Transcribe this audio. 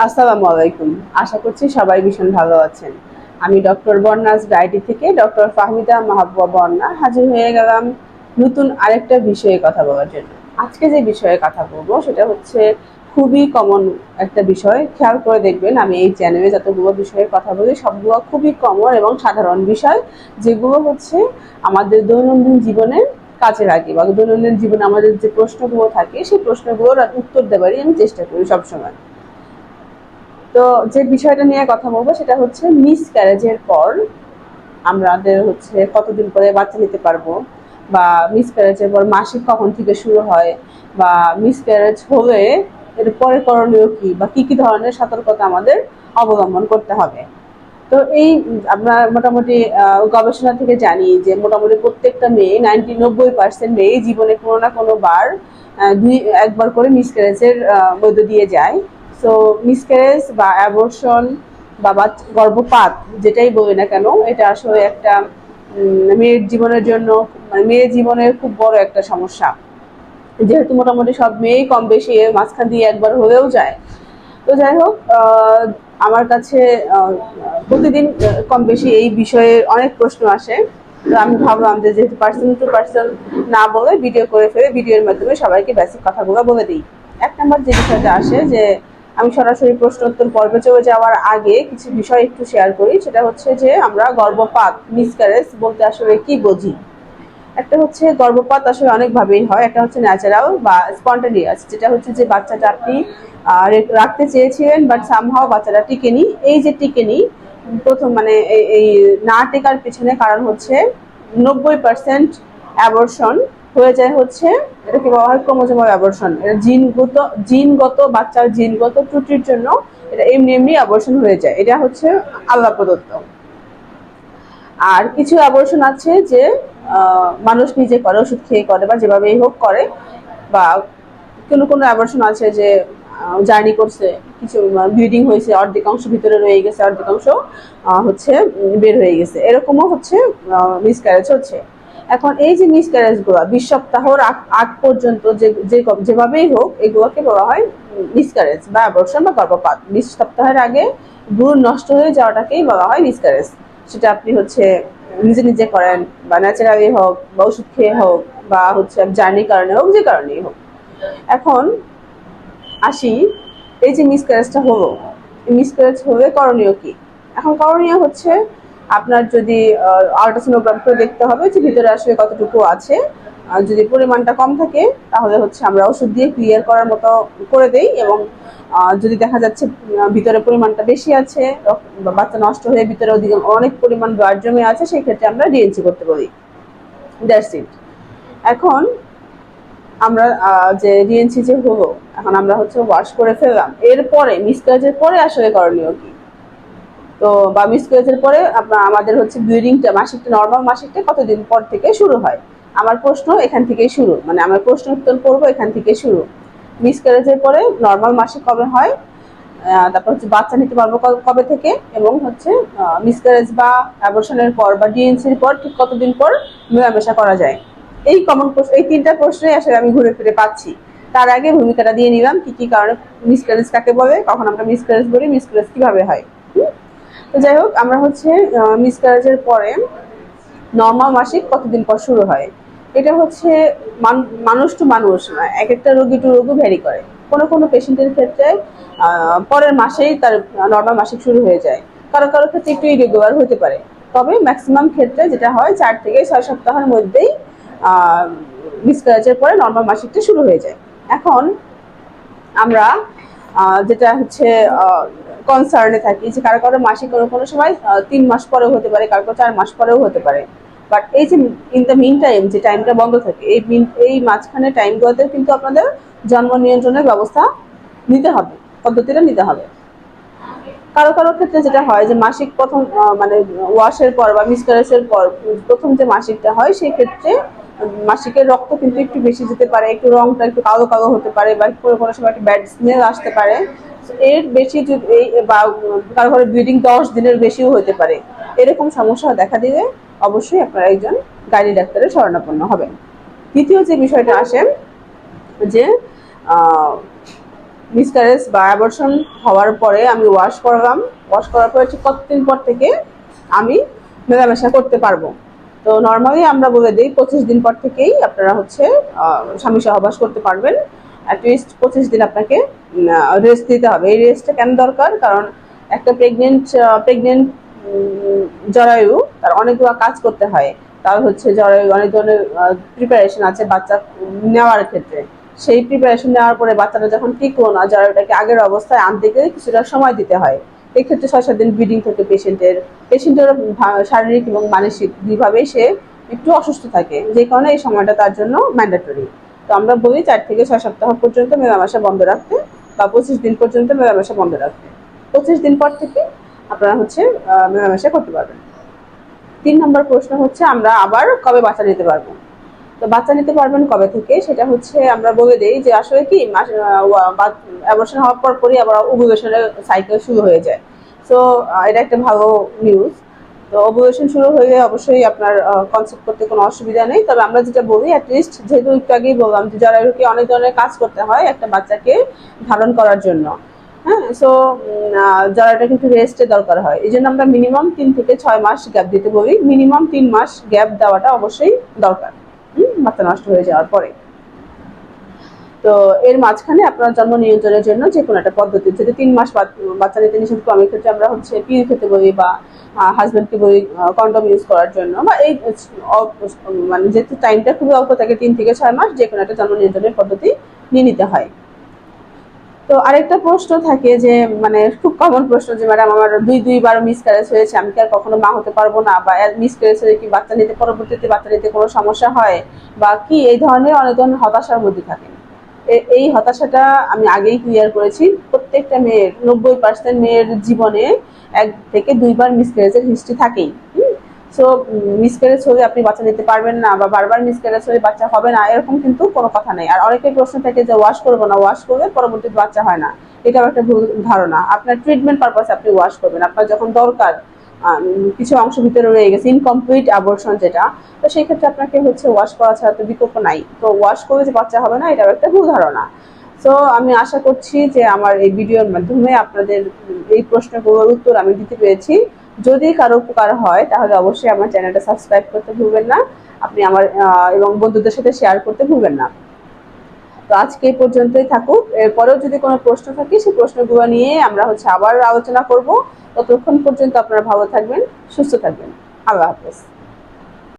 আসসালামু আলাইকুম। আশা করছি সবাই ভীষণ ভালো আছেন। আমি ডক্টর বর্ণাস ডায়েটি থেকে ডক্টর ফাহমিদা মাহবুবা বর্ণা হাজির হয়ে গেলাম নতুন আরেকটা বিষয়ে কথা বলার জন্য। আজকে যে বিষয়ে কথা বলব সেটা হচ্ছে খুবই কমন একটা বিষয়। খেয়াল করে দেখবেন আমি এই চ্যানেলে যতগুলো বিষয়ে কথা বলি, সবগুলো খুবই কমন এবং সাধারণ বিষয়, যেগুলো হচ্ছে আমাদের দৈনন্দিন জীবনে কাজে লাগে বা দৈনন্দিন জীবনে আমাদের যে প্রশ্নগুলো থাকে, সেই প্রশ্নগুলোর উত্তর দেওয়ারই আমি চেষ্টা করি সবসময়। তো যে বিষয়টা নিয়ে কথা বলব সেটা হচ্ছে মিস ক্যারেজের পর আমাদের হচ্ছে কতদিন পরে বাচ্চা নিতে পারব? বা মিস ক্যারেজের পর মাসিক কখন থেকে শুরু হয়? বা মিস ক্যারেজ হলে এর পরে করণীয় কি? বা কি কি ধরনের সতর্কতা আমাদের অবলম্বন করতে হবে? তো এই আমরা মোটামুটি গবেষণা থেকে জানি যে মোটামুটি প্রত্যেকটা মেয়ে নাইনটি নব্বই পার্সেন্ট মেয়ে জীবনে কোনো না কোনো বার দুই, একবার করে মিসক্যারেজের মধ্য দিয়ে যায়। সো মিসক্যারেজ বা অ্যাবর্শন বা গর্ভপাত যেটাই বলি না কেন, এটা আসলে একটা মেয়ের জীবনের জন্য মানে মেয়ের জীবনের খুব বড় একটা সমস্যা। যেহেতু মোটামুটি সব মেয়েই কম বেশি মাঝখান দিয়ে একবার হয়েও যায়। তো যাই হোক আমার কাছে প্রতিদিন কম বেশি এই বিষয়ে অনেক প্রশ্ন আসে। তো আমি ভাবলাম যে যেহেতু পার্সন টু পার্সন না বলে ভিডিও করে ফেলে ভিডিওর মাধ্যমে সবাইকে বেসিক কথাগুলো বলে দিই। এক নম্বর যে বিষয়টা আসে যে আমি সরাসরি প্রশ্ন উত্তর পর্বে চলে যাওয়ার আগে কিছু বিষয় একটু শেয়ার করি। সেটা হচ্ছে যে আমরা গর্ভপাত মিসক্যারেজ বলতে আসলে কি বুঝি? একটা হচ্ছে গর্ভপাত আসলে অনেকভাবেই হয়। একটা হচ্ছে ন্যাচারাল বা স্পন্টানিয়াস যেটা হচ্ছে যে বাচ্চাটা আপনি রাখতে চেয়েছিলেন বাট সামহাও বাচ্চাটা টিকে টিকেনি। এই যে টিকে টিকেনি, প্রথম মানে এই না টেকার পিছনে কারণ হচ্ছে নব্বই পার্সেন্ট অ্যাবর্শন হয়ে যায় হচ্ছে এটাকে বলা হয় ক্রোমোজোমাল অ্যাবর্শন এটা জিনগত জিনগত বাচ্চার জিনগত ত্রুটির জন্য এটা এমনি এমনি অ্যাবর্শন হয়ে যায়। এটা হচ্ছে আল্লাহ প্রদত্ত। আর কিছু অ্যাবর্শন আছে যে মানুষ নিজে করে ওষুধ খেয়ে করে বা যেভাবেই হোক করে বা কোনো কোনো অ্যাবর্শন আছে যে জার্নি করছে কিছু ব্লিডিং হয়েছে অর্ধেক অংশ ভিতরে রয়ে গেছে অর্ধেক অংশ আহ, হচ্ছে বের হয়ে গেছে। এরকমও হচ্ছে মিসক্যারেজ হচ্ছে। এখন এই যে মিসক্যারেজগুলো, বিশ সপ্তাহর আগ- পর্যন্ত যেভাবেই হোক, এগুলোকে বলা হয় মিসক্যারেজ বা অ্যাবর্শন বা গর্ভপাত। বিশ সপ্তাহের আগে ভ্রূণ নষ্ট হয়ে যাওয়াটাকেই বলা হয় মিসক্যারেজ সেটা আপনি হচ্ছে নিজে নিজে করেন, বা ন্যাচারালি হোক, বা ওষুধ খেয়ে হোক, বা হচ্ছে জার্নির কারণে হোক, যে কারণেই হোক। এখন আসি, এই যে মিসক্যারেজটা হলো মিসক্যারেজ হলে করণীয় কি? এখন করণীয় হচ্ছে আপনার যদি আল্ট্রাসোনোগ্রাম করে দেখতে হবে, যে ভিতরে আসলে কতটুকু আছে। যদি পরিমাণটা কম থাকে, তাহলে হচ্ছে আমরা ওষুধ দিয়ে ক্লিয়ার করার মতো করে দেই এবং যদি দেখা যাচ্ছে ভিতরে পরিমাণটা বেশি আছে বাচ্চা নষ্ট হয়ে ভিতরে ওদিকে অনেক পরিমাণ ব্লাড জমে আছে, সেই ক্ষেত্রে আমরা ডিএনসি করতে পারি। দ্যাটস এখন আমরা যে ডিএনসি যে হলো, এখন আমরা হচ্ছে ওয়াশ করে ফেললাম। এরপরে মিসক্যারেজের পরে আসলে করণীয় কি? তো বা মিসক্যারেজের পরে আমাদের হচ্ছে ব্লিডিংটা মাসিকটা নর্মাল মাসিকটা কতদিন পর থেকে শুরু হয়? আমার প্রশ্ন এখান থেকেই শুরু মানে আমার প্রশ্ন উত্তর করব এখান থেকে শুরু। মিসক্যারেজের পরে নর্মাল মাসিক কবে হয়? তারপর হচ্ছে বাচ্চা নিতে পারব কবে থেকে? এবং হচ্ছে মিসক্যারেজ বা অ্যাবর্শনের পর বা ডিএনসির পর ঠিক কতদিন পর মেলামেশা করা যায়? এই কমন প্রশ্ন, এই তিনটা প্রশ্নই আসলে আমি ঘুরে ফিরে পাচ্ছি। তার আগে ভূমিকাটা দিয়ে নিলাম, কি কি কারণে মিসক্যারেজ কাকে বলে, কখন আমরা মিসক্যারেজ বলি মিসক্যারেজ কীভাবে হয়? তো যাই হোক, আমরা হচ্ছে মিসক্যারেজের পরে নর্মাল মাসিক কতদিন পর শুরু হয়? এটা হচ্ছে মানুষ টু মানুষ এক একটা রোগী টু রোগী ভ্যারি করে। কোনো কোনো পেশেন্টের ক্ষেত্রে পরের মাসেই তার নর্মাল মাসিক শুরু হয়ে যায়। কারও কারও ক্ষেত্রে একটু ইরেগুলার হতে পারে। তবে ম্যাক্সিমাম ক্ষেত্রে যেটা হয়, চার থেকে ছয় সপ্তাহের মধ্যেই মিসক্যারেজের পরে নর্মাল মাসিকটা শুরু হয়ে যায়। এখন আমরা যেটা হচ্ছে কনসার্নে থাকি। যে কারও কারও মাসিক কোনো কোনো সময় তিন মাস পরেও হতে পারে, কারও কারও চার মাস পরেও হতে পারে। বাট এই যে ইন দ্য মিন টাইম যে টাইমটা বন্ধ থাকে, এই মিন- এই মাঝখানে টাইমগুলোতে কিন্তু আপনাদের জন্ম নিয়ন্ত্রণের ব্যবস্থা নিতে হবে, পদ্ধতিটা নিতে হবে। কারও কারও ক্ষেত্রে যেটা হয় যে মাসিক প্রথম মানে ওয়াশের পর বা মিসক্যারেজের পর, প্রথম যে মাসিকটা হয়, সেই ক্ষেত্রে মাসিকের রক্ত কিন্তু একটু বেশি যেতে পারে, একটু রংটা একটু কালো কালো হতে পারে বা কোনো কোনো সময় একটা ব্যাড স্মেল আসতে পারে। এর বেশি যদি এই, বা কারও কারও ব্লিডিং দশ দিনের বেশিও হতে পারে। এরকম সমস্যা দেখা দিলে অবশ্যই আপনারা একজন গাড়ি ডাক্তারের শরণাপন্ন হবেন। দ্বিতীয় যে বিষয়টা আসে, যে মিসকারেজ বা অ্যাবর্শন হওয়ার পরে আমি ওয়াশ করলাম। ওয়াশ করার পরে কতদিন পর থেকে আমি মেলামেশা করতে পারব? তো নর্মালি আমরা বলে দিই পঁচিশ দিন পর থেকেই আপনারা হচ্ছে স্বামী সহবাস করতে পারবেন। অ্যাটলিস্ট পঁচিশ দিন আপনাকে রেস্ট দিতে হবে। এই রেস্টটা কেন দরকার? কারণ একটা প্রেগনেন্ট প্রেগনেন্ট জরায়ু, তার অনেকগুলো কাজ করতে হয়। তার হচ্ছে জরায়ু, অনেক ধরনের প্রিপারেশন আছে বাচ্চা নেওয়ার ক্ষেত্রে। সেই প্রিপারেশন নেওয়ার পরে বাচ্চাটা যখন টিকলো না, জরায়ুটাকে আগের অবস্থায় আনতে গেলে কিছুটা সময় দিতে হয়। এক্ষেত্রে ছয়, সাত দিন ব্লিডিং থাকে পেশেন্টের পেশেন্টের শারীরিক এবং মানসিক দুইভাবেই সে একটু অসুস্থ থাকে। যে কারণে এই সময়টা তার জন্য ম্যান্ডেটরি তো আমরা বলি চার থেকে ছয় সপ্তাহ পর্যন্ত মেলামেশা বন্ধ রাখতে বা পঁচিশ দিন পর্যন্ত মেলামেশা বন্ধ রাখতে। পঁচিশ দিন পর থেকে আপনারা হচ্ছে মেলামেশা করতে পারবেন। তিন নম্বর প্রশ্ন হচ্ছে, আমরা আবার কবে বাচ্চা নিতে পারব? তো বাচ্চা নিতে পারবেন কবে থেকে? সেটা হচ্ছে আমরা বলে দিই যে আসলে কি অ্যাবর্শন হওয়ার পর পরই আবার ওভুলেশনের সাইকেল শুরু হয়ে যায়। সো এটা একটা ভালো নিউজ তো ওভুলেশন শুরু হয়ে অবশ্যই আপনার কনসেপ্ট করতে কোনো অসুবিধা নেই। তবে আমরা যেটা বলি অ্যাটলিস্ট যেহেতু একটু আগেই বললাম যে যারা এরকম অনেক ধরনের কাজ করতে হয় একটা বাচ্চাকে ধারণ করার জন্য। হ্যাঁ সো যারা এটা কিন্তু রেস্টে দরকার হয়। এই জন্য আমরা মিনিমাম তিন থেকে ছয় মাস গ্যাপ দিতে বলি। মিনিমাম তিন মাস গ্যাপ দেওয়াটা অবশ্যই দরকার। বাচ্চা নষ্ট হয়ে যাওয়ার পরে। তো এর মাঝখানে আপনার জন্ম নিয়ন্ত্রণের জন্য যে কোনো একটা পদ্ধতি, যদি তিন মাস বাচ্চা নিতে নিষেধ কমের ক্ষেত্রে আমরা হচ্ছে পিল খেতে বলি বা হাজব্যান্ডকে বলি কন্ডম ইউজ করার জন্য বা এই মানে যেহেতু টাইমটা খুবই অল্প থাকে, তিন থেকে ছয় মাস যে কোনো একটা জন্ম নিয়ন্ত্রণের পদ্ধতি নিয়ে নিতে হয়। তো আরেকটা প্রশ্ন থাকে যে মানে খুব কমন প্রশ্ন যে ম্যাডাম আমার দুই, দুইবার মিসক্যারেজ হয়েছে, আমি কি আর কখনো মা হতে পারব না? বা মিসক্যারেজ হলে কি বাচ্চা নিতে, পরবর্তীতে বাচ্চা নিতে কোনো সমস্যা হয়? বা, কি এই ধরনের অনেক ধরনের হতাশার মধ্যে থাকেন। এই হতাশাটা আমি আগেই ক্লিয়ার করেছি। প্রত্যেকটা মেয়ের, নব্বই পার্সেন্ট মেয়ের জীবনে এক থেকে দুইবার মিসক্যারেজের হিস্ট্রি থাকেই। সো মিসক্যারেজ হলে আপনি বাচ্চা নিতে পারবেন না বা বারবার মিসক্যারেজ হলে বাচ্চা হবে না, এরকম কিন্তু কোনো কথা নেই। আর অনেকের প্রশ্ন থাকে যে ওয়াশ করব না? ওয়াশ করলে পরবর্তীতে বাচ্চা হয় না। এটাও একটা ভুল ধারণা। আপনার ট্রিটমেন্ট পারপাসে আপনি ওয়াশ করবেন। আপনার যখন দরকার কিছু অংশ ভিতরে রয়ে গেছে ইনকমপ্লিট অ্যাবর্শন যেটা, তো সেই ক্ষেত্রে আপনাকে হচ্ছে ওয়াশ করা ছাড়া তো বিকল্প নাই। তো ওয়াশ করলে যে বাচ্চা হবে না, এটাও একটা ভুল ধারণা। সো আমি আশা করছি যে আমার এই ভিডিওর মাধ্যমে আপনাদের এই প্রশ্নগুলোর উত্তর আমি দিতে পেরেছি। যদি কারও উপকার হয়, তাহলে অবশ্যই আমার চ্যানেলটা সাবস্ক্রাইব করতে ভুলবেন না। আপনি আমার এবং বন্ধুদের সাথে শেয়ার করতে ভুলবেন না। তো আজকে এই পর্যন্তই থাকুক। এরপরেও যদি কোনো প্রশ্ন থাকে, সেই প্রশ্নগুলো নিয়ে আমরা হচ্ছে আবার আলোচনা করব। ততক্ষণ পর্যন্ত আপনারা ভালো থাকবেন, সুস্থ থাকবেন। আল্লাহ হাফেজ।